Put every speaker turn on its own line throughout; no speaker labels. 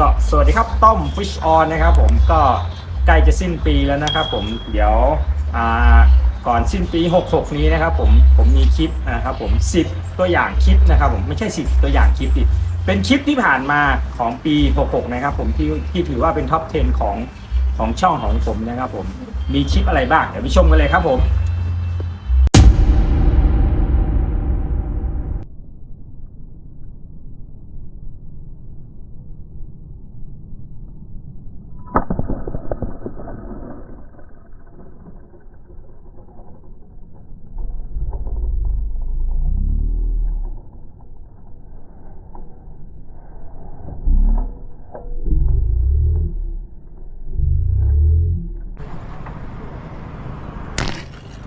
ก็สวัสดีครับต้อมฟิชออนนะครับผมก็ใกล้จะสิ้นปีแล้วนะครับผมเดี๋ยวก่อนสิ้นปี 66 นี้นะครับผมผมมีคลิปนะครับผม 10 ตัวอย่างคลิปนะครับผมไม่ใช่ 10 ตัวอย่างคลิปดิเป็นคลิปที่ผ่านมาของปี 66 นะครับผมที่ที่ถือว่าเป็นท็อป 10 ของของช่องของผมนะครับผมมีคลิปอะไรบ้างเดี๋ยวไปชมกันเลยครับผม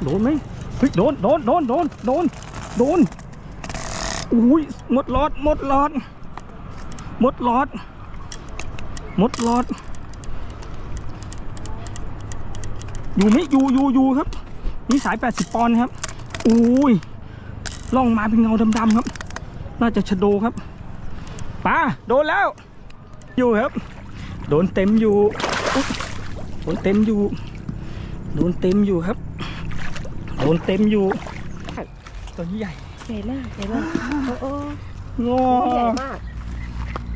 โดนไหมเฮ้ยโดนโดนโดนโดนโดนโดนอุ้ยหมดหลอดหมดหลอดหมดหลอดหมดหลอด อยู่ไหมอยู่อยู่อยู่ครับนี่สาย 80 ปอนด์ครับอุ้ยล่องมาเป็นเงาดำๆครับ น่าจะชะโดครับปลาโดนแล้ว อยู่ครับ โดนเต็มอยู่โดนเต็มอยู่ โดนเต็มอยู่ครับ นเต็มอยู่ ตัวนี้ใหญ่
ใหญ่มากใหญ่มากโอ้โอ้
งอ
ใหญ่มาก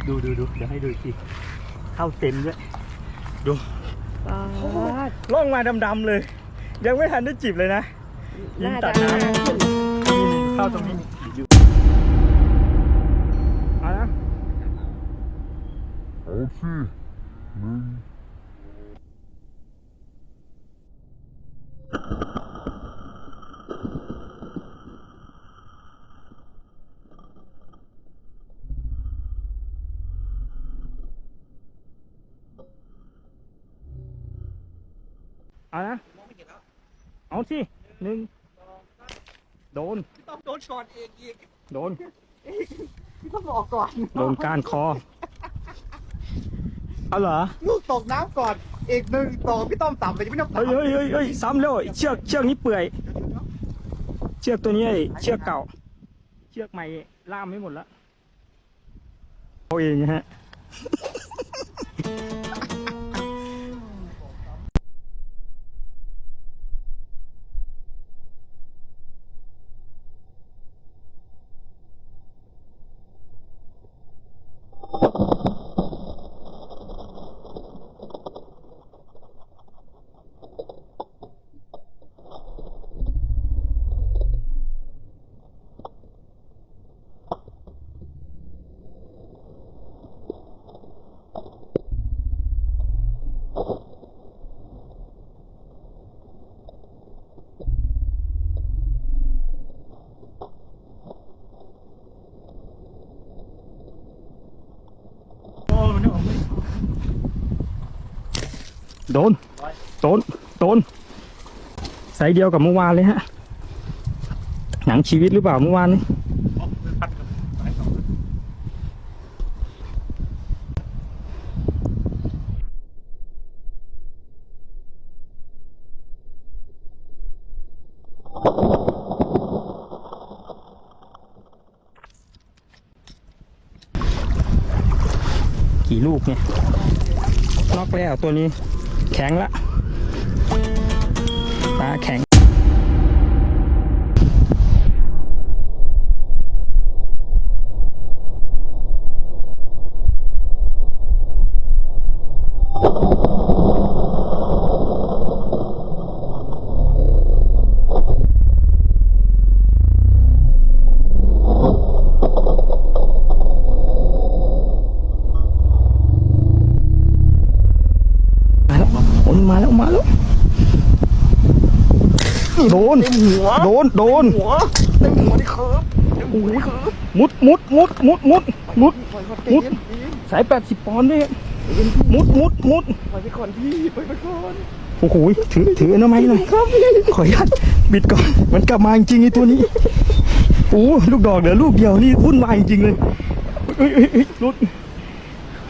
ดูดูดูเดี๋ยวให้ดูอีกทีเข้าเต็มด้วย
ปาด
ล่องมาดำๆเลย ยังไม่ทันได้จิบเลยนะยิง
น่า
ตั
จะ
ดน้ำนี่เข้าตรงนี้อยู่เอานะ
เอาสิหนึ่ง
เอาสิหนึ่งโดน
ต้องโดนช็อตเองอีก
โดน
พี่ต้องบอกก่อน
โดนก้านคอ เอาเหรอ
ลูกตกน้ำก่อน อีกหนึ่งตกพี่ต้อมต่ำไปจะไม่ต้อง
เฮ้ยเฮ้ยเฮ้ยเฮ้ยซ้ำแล้วเชือกเชือกนี้เปื่อย เชือกตัวนี้ไอ้เชือกเก่า เชือกใหม่ล่ามไม่หมดแล้วเอาเองนะฮะ โดน โดน โดนใส่เดียวกับเมื่อวานเลยฮะ หนังชีวิตหรือเปล่าเมื่อวานนี้กี่ลูกเนี่ยน็อกแล้วตัวนี้ แข็งละปลาแข็ง นี่โดนโดนโดน
หัวเต็มหัวนี่เคิร์ฟเต็มหัวนี่เคิร์ฟ
มุดมุดมุดมุดมุดมุด
ปล่อยก่อน
มุด
เย็นพี่
สายแปดสิบปอนด์ด้วยมุดมุดมุด
ปล่อยไปก่อนพี่ปล่อยไปก่อน
โอ้โหถือถืออนามัยหน่อยครับขออนุญาตบิดก่อนมันกลับมาจริงๆไอ้ตัวนี้โอ้ลูกดอกเหลือลูกเดียวนี่วุ่นวายจริงๆเลยเอ้ยเอ้ยเอ้ยรุด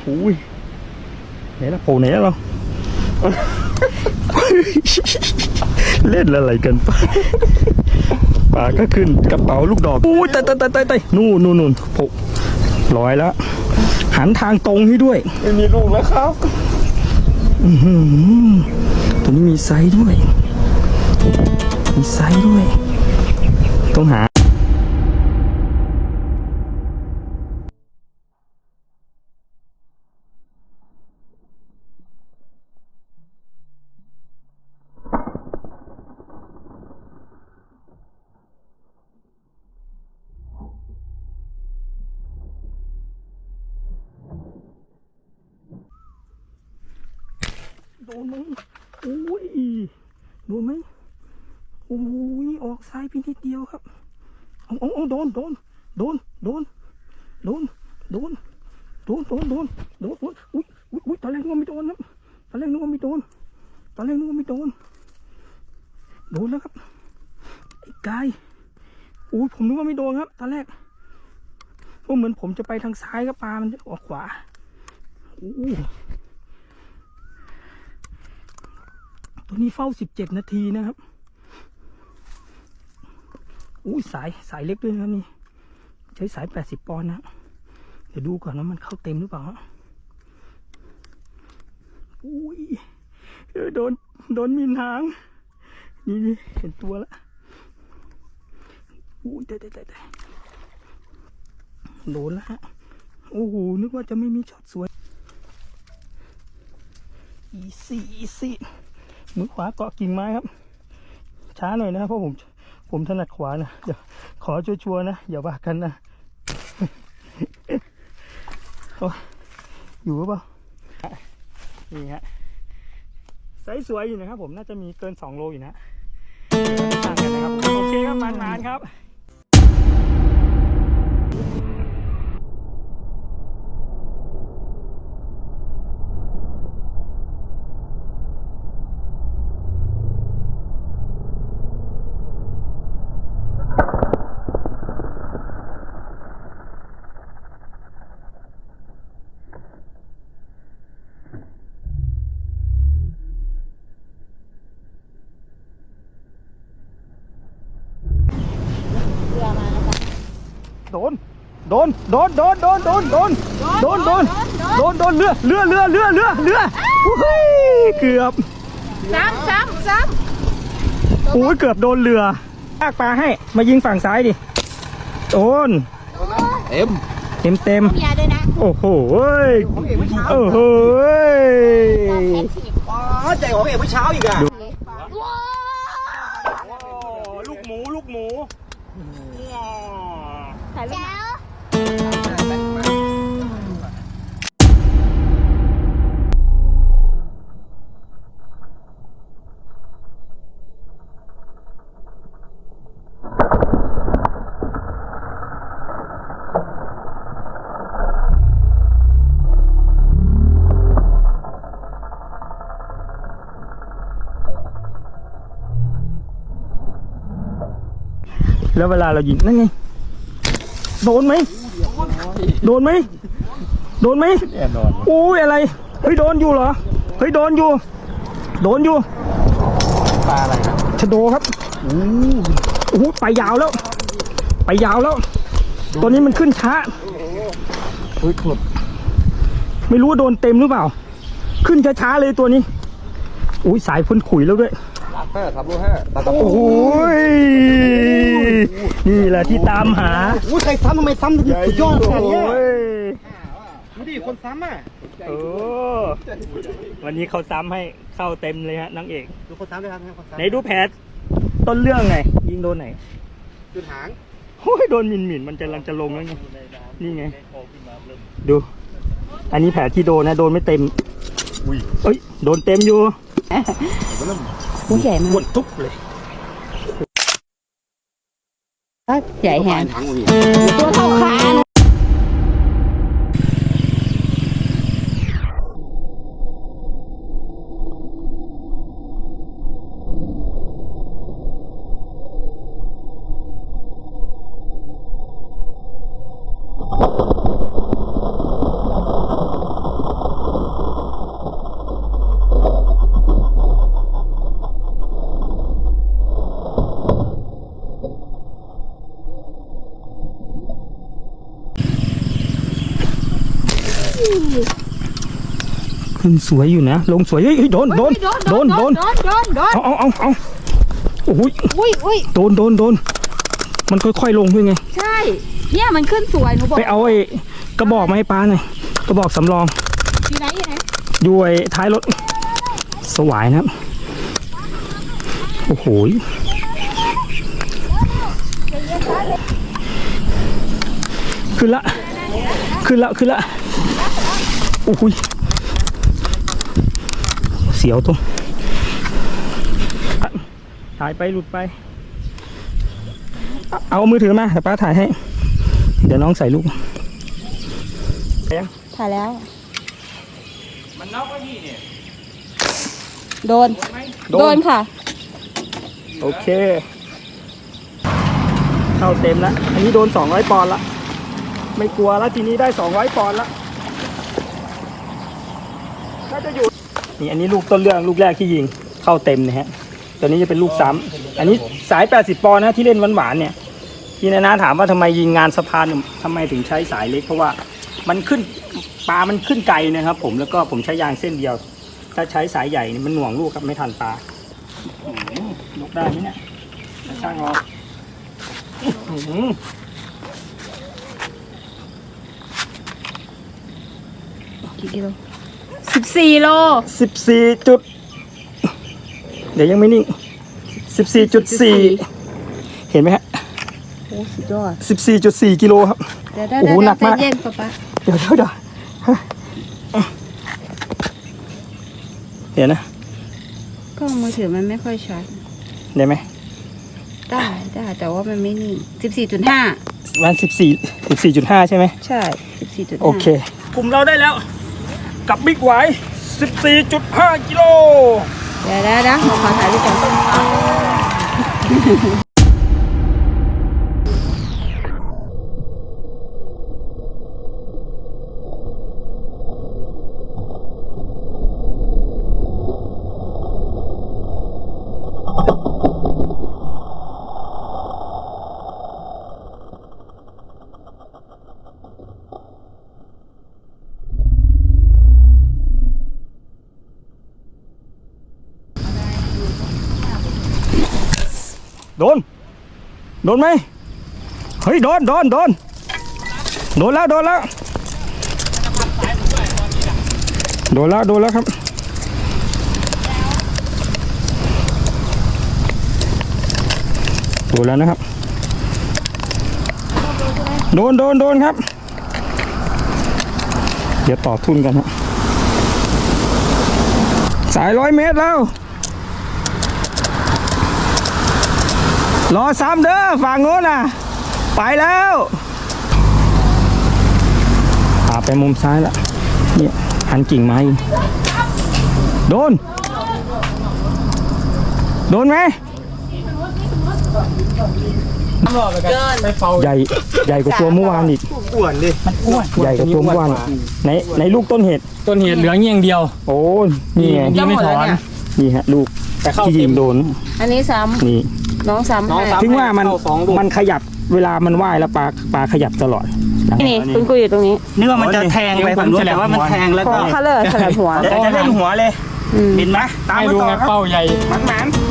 โอ้ยไหนล่ะโผล่ไหนล่ะเรา เล่นอะไรกันปะปลาก็ขึ้นกระเป๋าลูกดอกอู้ยตายตายตายตายตายนู่นนู่นนู่นโผล่ลอยแล้วหหันทางตรงให้ด้วย
ไม่มีลูกแล้วครับ
อื้อหือตัวนี้มีไซส์ด้วย มีไซส์ด้วย ต้องหา ดนไหมโอ้ยโดนไหมโอ้ยออกซ้ายไปนิดเดียวครับเอาเอาเอาโดนโดนโดนโดนโดนโดนโดนโดนโดนโดนโดนอุ้ยอุ้ยอุ้ยตอนแรกนึกว่าไม่โดนครับตอนแรกนึกว่าไม่โดนตอนแรกนึกว่าไม่โดนโดนแล้วครับไอ้กายอุ้ยผมนึกว่าไม่โดนครับตอนแรกเพราะเหมือนผมจะไปทางซ้ายก็ปลามันจะออกขวาอู้ ตัวนี้เฝ้าสิบเจ็ดนาทีนะครับ อุ้ยสายสายเล็กด้วยนะนี่ ใช้สายแปดสิบปอนด์นะ เดี๋ยวดูก่อนว่ามันเข้าเต็มหรือเปล่าอุ้ยโดนโดนมีนหาง นี่นี่เห็นตัวล้วอุ้ยได้ได้ได้ได้โดนแล้วฮะ โอ้โห นึกว่าจะไม่มีช็อตสวย อีซี่อีซี่ มือขวาเกาะกิ่งไม้ครับ ช้าหน่อยนะครับเพราะผมผมถนัดขวานะเดี๋ยวขอชัวร์ๆนะอย่าว่ากันนะโอ้อยู่หรือเปล่านี่ฮะไซส์สวยอยู่นะครับผมน่าจะมีเกิน 2 โลอยู่นะต่างกันนะครับโอเคครับมันๆครับ โดน โดนโดนโดนโดนโดนโดนโดนโดนโดนโดนเรือเรือเรือเรือเรือเรืออุ้ยเกือบ
ซ้ำซ้ำซ้
โอ้ยเกือบโดนเรือลากปลาให้มายิงฝั่งซ้ายดิโดน
เต็ม
เต็มเต็มำ
ยาด้วยนะ
โอ้โหย
ของเอกเมื่อเช้า
โอ้โหย
อ๋อใจของเอกเมื่อเช้าอีกอะ
ลูกหมูลูกหมู
ถ่ายรูป
แล้วเวลาเรายิงนั่นไงโดนไหมโดนไหมโดนไหม
แน่นอน
โอ้ยอะไรเฮ้ยโดนอยู่เหรอเฮ้ยโดนอยู่ โดนอยู่
ปลาอะไรครับ
ชะโดครับโอ้โหไปยาวแล้ว ไปยาวแล้ว ตัวนี้มันขึ้นช้า
อุ้ยขุด
ไม่รู้ว่าโดนเต็มหรือเปล่า ขึ้นช้าๆเลยตัวนี้อุ้ยสายพ้นขุยแล้วด้วย
ห้าครับลูกห้าตาตะ
โอ้โหยนี่แหละที่ตามหา
อุ้ยใครซ้ำทำไมซ้ำสุดยอดขนาดเนี้ย
โอ้ย
ดูดิคนซ้ำอะ
เออวันนี้เขาซ้ำให้เข้าเต็มเลยฮะนางเอก
ดูคนซ้ำด้วยครับคนซ้ำ
ไหนดูแผลต้นเรื่องไงยิงโดนไหน
ดูหาง
โอ้ยโดนหมิ่นหมิ่นมันจะลังจะลงแล้วไงนี่ไงดู อันนี้แผลที่โดนนะโดนไม่เต็ม
อุ้ย
เอ้ยโดนเต็มอยู่
cuốn vậy
mà. Quần thúc này đó
vậy hả? Tôi không khăn ขา
ขึ้นสวยอยู่นะ ลงสวยเฮ้ยเฮ้ยโดนโดนโดนโดน
โดนโดนโดน
เอาเอาเอาเอาโอ้ย
อุ้ยอุ้ย
โดนโดนโดนมันค่อยๆลงด้วยไง
ใช่ เนี่ยมันขึ้นสวยหนูบอก
ไปเอาไอ้กระบอกมาให้ป้าหน่อยกระบอกสำรอง
อยู่ไหนอยู่ไหน
อยู่ไอ้ท้ายรถสวายนะครับโอ้โหยขึ้นละ ขึ้นละ ขึ้นละโอ้โหยเสียวตรงถ่ายไปหลุดไป เอาเอามือถือมาเดี๋ยวป้าถ่ายให้ เดี๋ยวน้องใส่ลูก
ถ่ายแล้ว
มันน็อกไว้พี่เนี่ย
โดน โดนค่ะ
โอเค เข้าเต็มแล้ว อันนี้โดน 200 ปอนด์ละ ไม่กลัวแล้วทีนี้ได้ 200 ปอนด์ละ น่าจะอยู่นี่อันนี้ลูกต้นเรื่องลูกแรกที่ยิงเข้าเต็มนะฮะตัวนี้จะเป็นลูกซ้ำอันนี้สาย 80 ปอนด์นะที่เล่นหวานๆเนี่ยพี่นานาถามว่าทำไมยิงงานสะพานทำไมถึงใช้สายเล็ก เพราะว่ามันขึ้นปลา มันขึ้นไกลนะครับ ผมแล้วก็ผมใช้ยางเส้นเดียว ถ้าใช้สายใหญ่เนี่ยมันหน่วงลูกครับไม่ทันปลายกได้ไหมเนี่ยช่างเอาอื้อหือ
กี่กิโล สิบสี่โล
สิบสี่จุด เดี๋ยวยังไม่นิ่งสิบสี่จุดสี่เห็นไหมฮะ
โอ้สุดยอด
สิบสี่จุดสี่กิโลครับ
เดี๋ยวได้
โอ้โหหนักมาก
เย็นปะปะ
เดี๋ยวเดี๋ยวเดี๋ยวฮะเดี๋ยวนะ
กล้องมือถือมันไม่ค่อยชัด
ได้ไหม
ได้ได้แต่ว่ามันไม่นิ่งสิบสี่จุดห้า
วันสิบสี่สิบสี่จุดห้าใช่ไหม
ใช่สิบสี่จุด
โอเคกลุ่มเราได้แล้ว กับบิ๊กไว14.5 กิโล
เดี๋ยวได้นะขอถ่ายรูปก่อน
ดนไหมเฮ้ยโดนโดนโดนโดนแล้วโดนแล้วโดนแล้วโดนแล้วครับโดนแล้วนะครับ โดนโดนโดนครับ เดี๋ยวต่อทุนกันฮะสายร้อยเมตรแล้ว รอซ้ำเด้อฝั่งโน้นน่ะ ไปแล้วพาไปมุมซ้ายละเนี่ยหันกิ่งไม้อีกโดน โดนไหมใหญ่ใหญ่กว่าตัวเมื่อวานอีก
อ้วนดิ
ใหญ่กว่าตัวเมื่อวานอีกในในลูกต้นเห็ด
ต้นเหตุเหลืองเงี้ยงเดียว
โอ้นี่ไง
ยิงไม่ถอน
นี่ฮะลูกที่ยิงโดน
อันนี้ซ้
นี่ำ
น้ องซ้ำให้
ถึงว่ามันมันขยับเวลามันว่ายแล้วปลาปลาขยับตลอด
นี่คุณคุยอยู่ตรงนี้
นึกว่ามันจะแทงไปฝั่งนู้นแต่ว่ามันแทงแล้ว
ขอ
ก็
เขาเลยสลับหัว
เดี๋ยวจะเล่นหัวเลย
อืม
บินไหมตาม
ให้
มา
ดู
ต่อ
ไง
ครับ
เป้าใหญ่
มันมันเ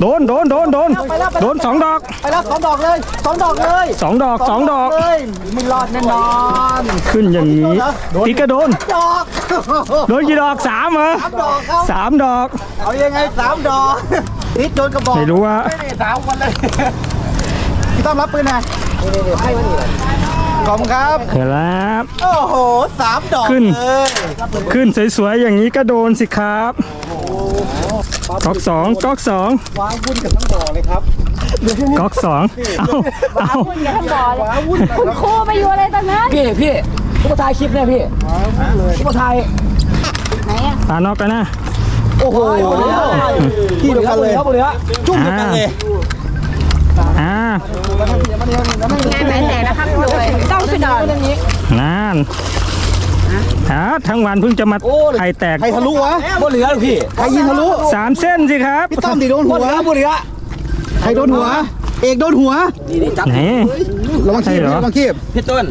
โดนโดนโดนโดนโดนสองดอก
ไปแล้วสองดอกเลยสองดอกเลย
สองดอกสองดอก
เลยไม่รอดแน่นอน
ขึ้นอย่างนี้ติ๊กก็โดน
ดอก
โดนกี่ดอกสามเหรอ
สามดอกครับ
สามดอก
เอายังไงสามดอกนิดโดนกระบอก
ไม่รู้ว่า
ไม่ได้สามวันเลยพี่ต้อมรับปืนหนะนี่นี่ให้มานี่เลย ขอบคุณครับ
เห็นแล้ว
โอ้โหสามดอก
ขึ้น
เลย
ขึ้นสวยๆอย่างนี้ก็โดนสิครับก๊อกสองก๊อกสอง
ว้าวุ่นกับทั้งบ่อเลยครับ
ก๊อกสองเอาเอา
คุณครูไปอยู่อะไรตอนนั้น
พี่พี่
ทุกคนถ่ายคลิปเนี่ยพี่ทุกคนถ่าย
ไหนอะ
ปลานอกกันนะ
โอ้โหที่เดียวกันเลยครับเลยฮะจุ่มเดียวกันเลย
อ่า
งานไหนแต่นะครับด้วยต้องไปดอน
นั่นอ่าทั้งวันเพิ่งจะมาไข่แตก
ใครทะลุวะบ่เหลือพี่ใครยิงทะลุ
สามเส้นสิครับ
พี่ตั้มดิโดนหัวบ่เหลือใครโดนหัว เอกโดนหัว
ไหน
ระวังคีบ
ใช่เหรอ
ระวังคีบ
พี่ต้น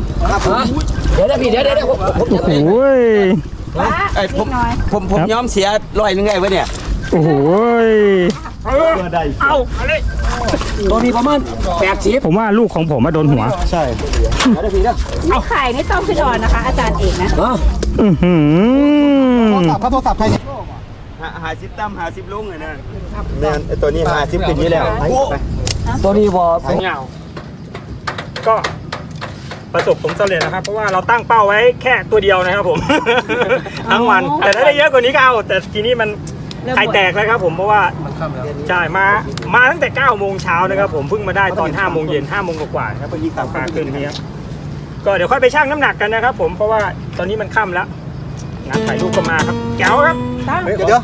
เดี๋ยวนะพี่เดี๋ยวเดี๋ยวเดี๋ยวผมผม
โอ้โหย
ไอ้ยผมผมผมยอมเสียร้อยหนึงไงวะเนี่ย
โอ้โห ย
ตัวนี้ประมาณแปดสิบ
ผมว่าลูกของผมมาโดนหัว
ใช่
ไม่ขายนี่ต้องไปดอนนะคะ อาจารย์เอกนะ
อือหือ
โทรศัพท์ครับโทรศัพท์ใครเนี่ย
หาสิบตั้มหาสิบลุงไงนะเนี่ยไอ้ตัวนี้หาสิบเป็นนี้แล้วตัวนี้บอส
เงาก็ประสบผลสำเร็จนะครับ เพราะว่าเราตั้งเป้าไว้แค่ตัวเดียวนะครับผม ทั้งวัน แต่ถ้าได้เยอะกว่านี้ก็เอา แต่ทีนี้มัน ไข่แตกแล้วครับผมเพราะว่าใช่มามาตั้งแต่9โมงเช้านะครับผมเพิ่งมาได้ตอน5โมงเย็น5โมงกว่าๆครับเพิ่งยิงตามกลางคืนนี้ครับก็เดี๋ยวค่อยไปชั่งน้ำหนักกันนะครับผมเพราะว่าตอนนี้มันค่ำแล้วงานถ่ายรูปก็มาครับแก้วครับ
เดี๋ยว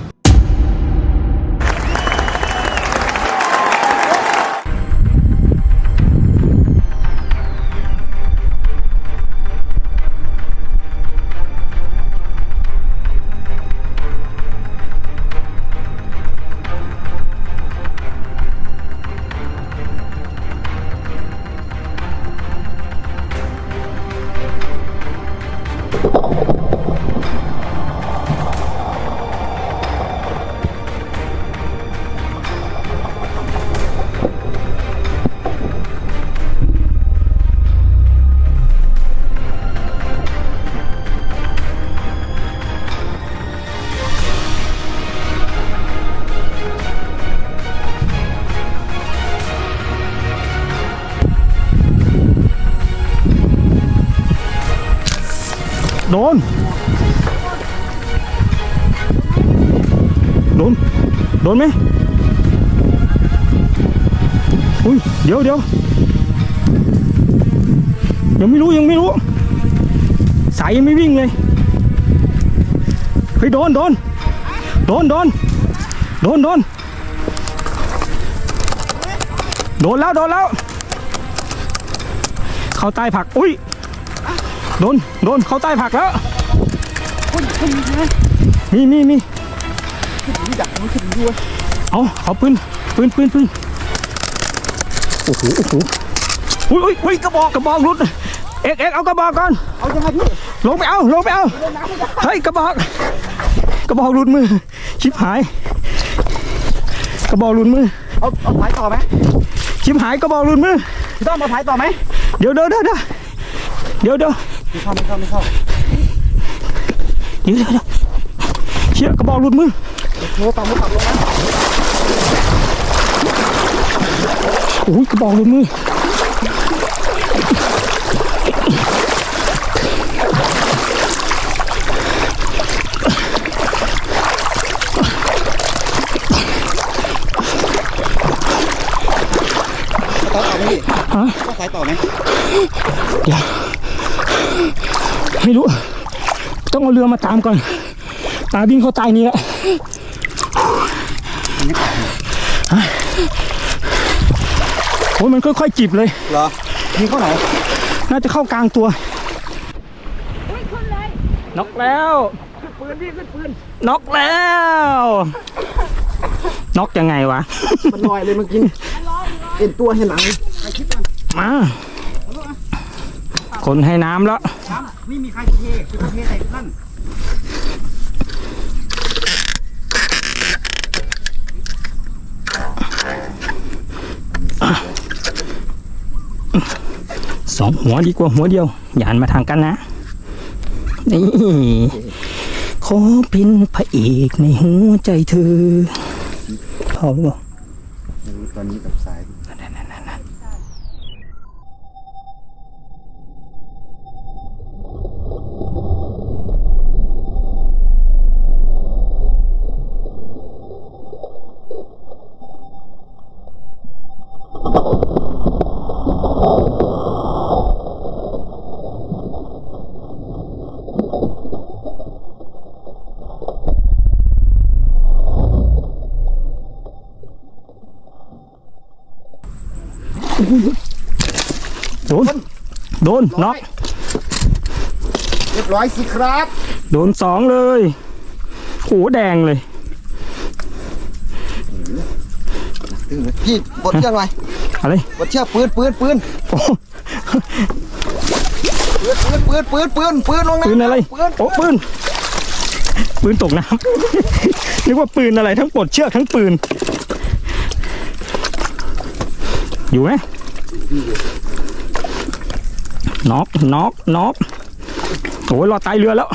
นไหมอุ้ยเดี๋ยวเดี๋ยวยังไม่รู้ยังไม่รู้ สายยังไม่วิ่งเลยเฮ้ยโดนโดนโดนโดนโดนโดนโดนแล้วโดนแล้ว เข้าใต้ผักอุ้ยโดนโดนเข้าใต้ผักแล้วมีมีมี เอาเอาปืนปืนปืนปืนโอ้โหโอ้โหอุ้ยอุ้ยอุ้ยกระบอกกระบอกรุดเอกเอกเอากระบอกก่อน
เอายังไงพี่
ลงไปเอาลงไปเอาเฮ้ยกระบอกกระบอกหลุดมือชิบหาย กระบอกหลุดมือ
เอาเอาถ่ายต่อไหม
ชิบหายกระบอกหลุดมือ
พี่ต้อมเอาถ่ายต่อไหม
เดี๋ยวเดี๋ยวเดี๋ยวเดี๋ยวเดี๋ยวเดี๋ยว
ไม่เข้าไม่เข้าไม่เข้า
เดี๋ยวเดี๋ยวเดี๋ยวเชี่ยกระบอกหลุดมือ
โทรต่อมือปักลงนะ
โอ้ยกระบอกหลุดมือ
ต่อต่อไหมพี่
ฮะ
ต้องถ่ายต่อไหม
เดี๋ยวไม่รู้ ต้องเอาเรือมาตามก่อน ตาวิ่งเข้าใต้นี้แหละ ฮะโอ้ยมันค่อยๆจิบเลย
เหรอยิงเข้าไหน
น่าจะเข้ากลางตัวน็อกแล้วน็อกแล้วน็อกยังไงวะ
มันลอยเลยเมื่อกี้เห็นตัวเห็นหลัง
มา คนให้น้ำแล้ว
ไม่มีใครเทคือเทใส่ท่าน
องหัวดีกว่าหัวเดียว อย่าหันมาทางกันนะ นี่ขอเป็นพระเอกในหัวใจเธอเขาหรือเปล่า
ตอนนี้
โดน โดนน็อก
เรียบร้อยสิครับ
โดนสองเลยโหแดงเลย
ตึงเลยพี่บดเชือกหน่อย
อะไร
บดเชือกปืนปืนปืน
โอ้
ปืนปืนปืนปืนปืนปืนลงน้ำ
ปืนอะไร
ปืน
โอ้ปืนปืนตกน้ำนึกว่าปืนอะไรทั้งปลดเชือกทั้งปืน อยู่ไหมน็อกน็อกน็อกโอ้ยรอดใต้เรือแล้ว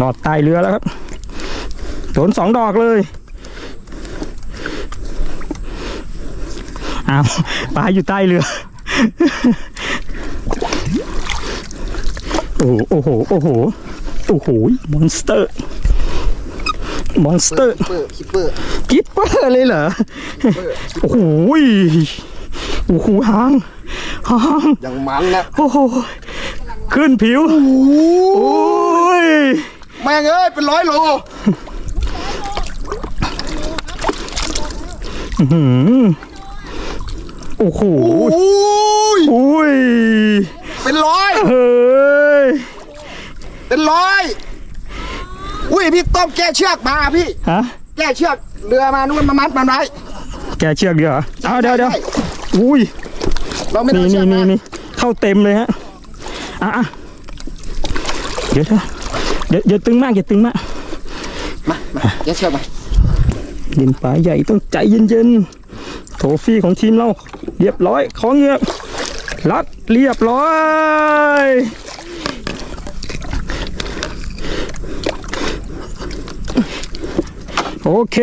รอดใต้เรือแล้วครับโดนสองดอกเลยอ้าวปลาอยู่ใต้เรือ โอ้โห โอ้โห โอ้โห โอ้โห มอนสเตอร์ มอนสเตอร์
เปิดคิปเปอร์
กิปเปอร์เลยเหรอโอ้โหยโอ้โหหางหาง
อย่างมันนะ
โอ้โหขึ้นผิว โอ้ย
แม่งเอ้ย เป็นร้อยโล
อื้อหือโอ้โห
โอ้ย
โอ้ย
เป็นร้อย
เฮ้ย
เป็นร้อย อุ้ยพี่ต้มแก้เชือกมาพี่
ฮะ
แก้เชือกเรือมานู่นมามัดมันไว้
แกเชือกเดียวเหรอเอาเดี๋ยวเดี๋ยว
ใช่
อุ้ย
เราไม่ต้
นี่
องเชื
นี่
อก
นี่
มา
นี่เข้าเต็มเลยฮะ อะอะเดี๋ยวเถอะเดี๋ยวเดี๋ยวตึงมากอย่าตึงมาก
มามาแก้เชือกมา
เย็นปลาใหญ่ต้องใจเย็นๆโทฟี่ของทีมเรา เรียบร้อย ของเงือกรัดเรียบร้อย โอเค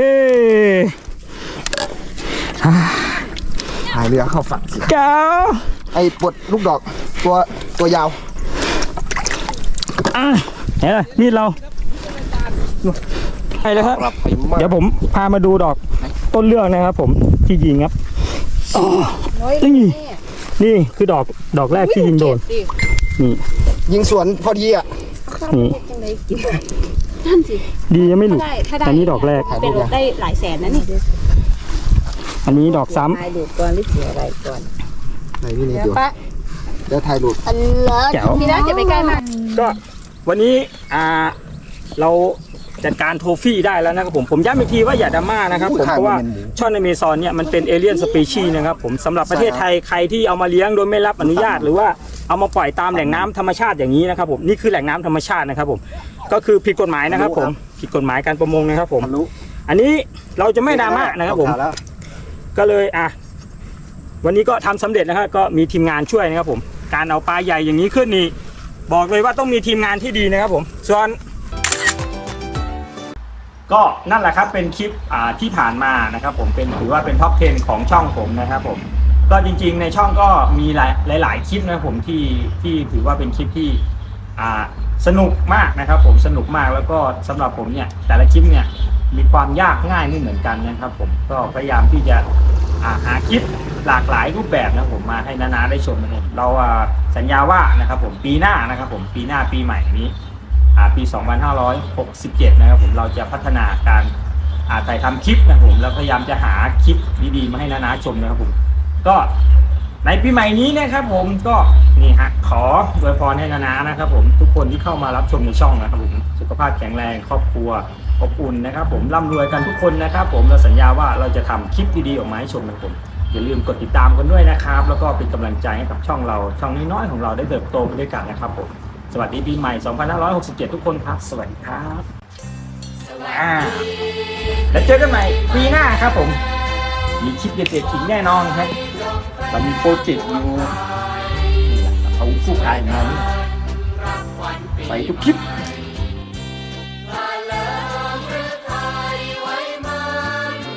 หายเรือเข้าฝั่งสิ
แก้ว
ไอ้ปลดลูกดอกตัวตัวยาว
อะเห็นไหมมีดเราไปเลยครับ
ครับไปมาก
เดี๋ยวผมพามาดูดอกต้นเรื่องนะครับผมที่ยิงครับนี่นี่คือดอกดอกแรกที่ยิงโดน นี่
ยิงสวนพอดีอะ
นี่
นั่นสิ
ดียังไม่หลุด
ได้ถ้าได้
อันนี้ดอกแรก
เป็นได้หลายแสนนะนี่
อันนี้ดอกซ้ำ
ถ่ายดูก่อนหรือเสียอะไรก่อน
ไหนพี่นี่
เดี๋ยว
ดู
ปะ
เดี๋ยวถ่ายรูป
อันเลิศ
แจ๋ว
พี่นะจะไปใกล้มาก
ก็วันนี้อ่าเราจัดการโทฟี่ได้แล้วนะครับผมผมย้ำอีกทีว่าอย่าดราม่านะครับผมเพราะว่าช่อนอเมซอนเนี่ยมันเป็นเอเลียนสปีชีส์นะครับผมสำหรับประเทศไทยใครที่เอามาเลี้ยงโดยไม่รับอนุญาตหรือว่า เอามาปล่อยตามแหล่งน้ำธรรมชาติอย่างนี้นะครับผมนี่คือแหล่งน้ำธรรมชาตินะครับผมก็คือผิดกฎหมายนะครับ ผมผิดกฎหมายการประมงนะครับ ผม
ทะลุ
อันนี้เราจะไม่ดราม่านะครับผม
ถ่ายแล้ว
ก็เลยอะวันนี้ก็ทำสำเร็จนะครับ ก็มีทีมงานช่วยนะครับผม การเอาปลาใหญ่อย่างนี้ขึ้นนี่บอกเลยว่าต้องมีทีมงานที่ดีนะครับผมส่วนก็นั่นแหละครับเป็นคลิปอ่าที่ผ่านมานะครับ ผมเป็นถือว่าเป็นท็อป 10 ของช่องผมนะครับผม ก็จริงๆ ในช่องก็มีหลายหลายๆคลิปนะครับผมที่ที่ถือว่าเป็นคลิปที่อ่าสนุกมากนะครับ ผมสนุกมากแล้วก็สำหรับผมเนี่ยแต่ละคลิปเนี่ยมีความยากง่ายไม่เหมือนกันนะครับ ผมก็พยายามที่จะาหาคลิปหลากหลายรูปแบบนะผมมาให้นานาได้ชมนะครับเราสัญญาว่านะครับผมปีหน้านะครับ ผมปีหน้าปีใหม่นี้อ่าปี 2567 นะครับผมเราจะพัฒนาการถ่ายทำคลิปนะผมแล้วพยายามจะหาคลิปดีๆ มาให้นานาชมนะครับผม ก็ในปีใหม่นี้นะครับผมก็นี่ฮะขออวยพรให้นานานะครับ ผมทุกคนที่เข้ามารับชมในช่องนะครับผมสุขภาพแข็งแรงครอบครัวอบอุ่นนะครับ ผมร่ำรวยกันทุกคนนะครับ ผมเราสัญญาว่าเราจะทำคลิปดีๆออกมาให้ชมนะครับผมอย่าลืมกดติดตามกันด้วยนะครับ แล้วก็เป็นกำลังใจให้กับช่องเราช่องน้อยๆของเราได้เติบโตไปด้วยกันนะครับผมสวัสดีปีใหม่ 2567 ทุกคนครับ สวัสดีครับอ่าแล้วเจอกันใหม่ปีหน้าครับผมมีคลิปเด็ดๆอีกแน่นอนครับ เรามีโปรเจกต์อยู่เอาคู่กายมาไปทุกคลิป